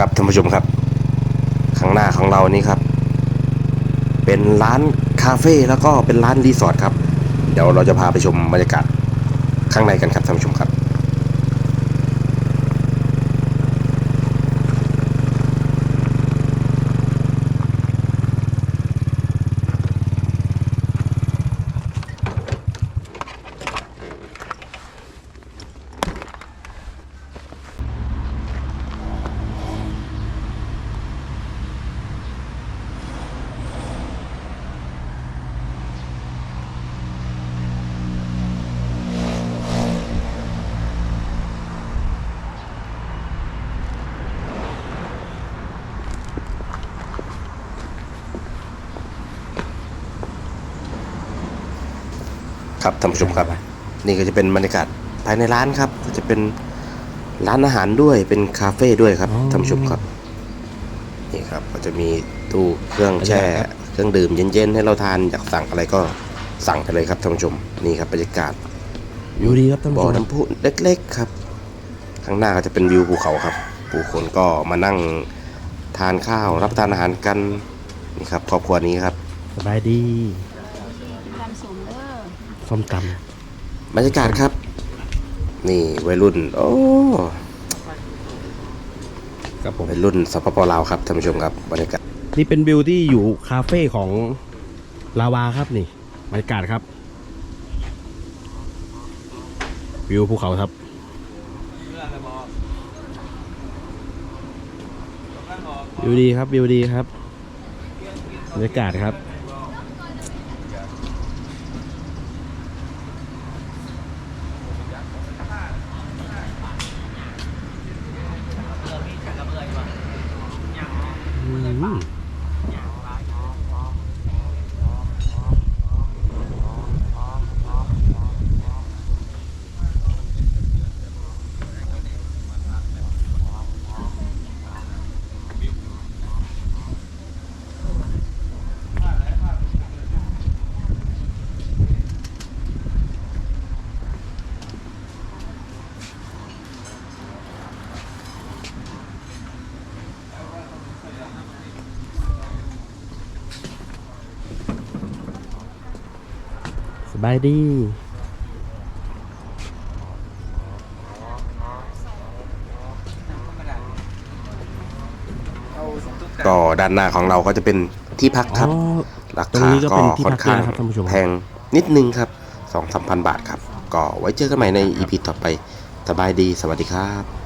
ครับท่านผู้ชมครับ ข้างหน้าของเรานี่ครับ เป็นร้านคาเฟ่แล้วก็เป็นร้านรีสอร์ทครับ เดี๋ยวเราจะพาไปชมบรรยากาศข้างในกันครับท่านผู้ชมครับ ครับท่านผู้ชมครับ นี่ก็จะเป็นบรรยากาศภายในร้านครับก็จะเป็นร้านอาหารด้วยเป็นคาเฟ่ด้วยครับอ๋อท่านผู้ชมครับนี่ครับก็จะมีตู้เครื่องแช่ครับเครื่องดื่มเย็นๆให้เราทานอยากสั่งอะไรก็สั่งไปเลยครับท่านผู้ชมนี่ครับบรรยากาศวิวดีครับท่านผู้บ่อชมน้ำพุเล็ก ๆ ครับ ข้างหน้าก็จะเป็นวิวภูเขาครับ ผู้คนก็มานั่งทานข้าวรับประทานอาหารกันนี่ครับครอบครัวนี้ครับสบายดีตามสูงเด้อ ส้มตบรรยากาศครับ นี่วัยรุ่น โอ้ำครับผมวัยรุ่นสปปลาวครับท่านผู้ชมครับบรรยากาศนี่เป็นวิวที่อยู่คาเฟ่ของลาวาครับนี่บรรยากาศครับวิวภูเขาครับวิวดีครับวิวดีครับบรรยากาศครับ อื บายดีก็ด้านหน้าของเราก็จะเป็นที่พักครับอ๋อราตรงคานี้ก็ก็เป็นที่ค่อพันกข้างด้วยนะครับท่านผู้ชมแพงนิดนึงครับสองสามพันบาทครับ ก็ไว้เจอกันใหม่ในอีพีต่อไป สบายดี สวัสดีครับ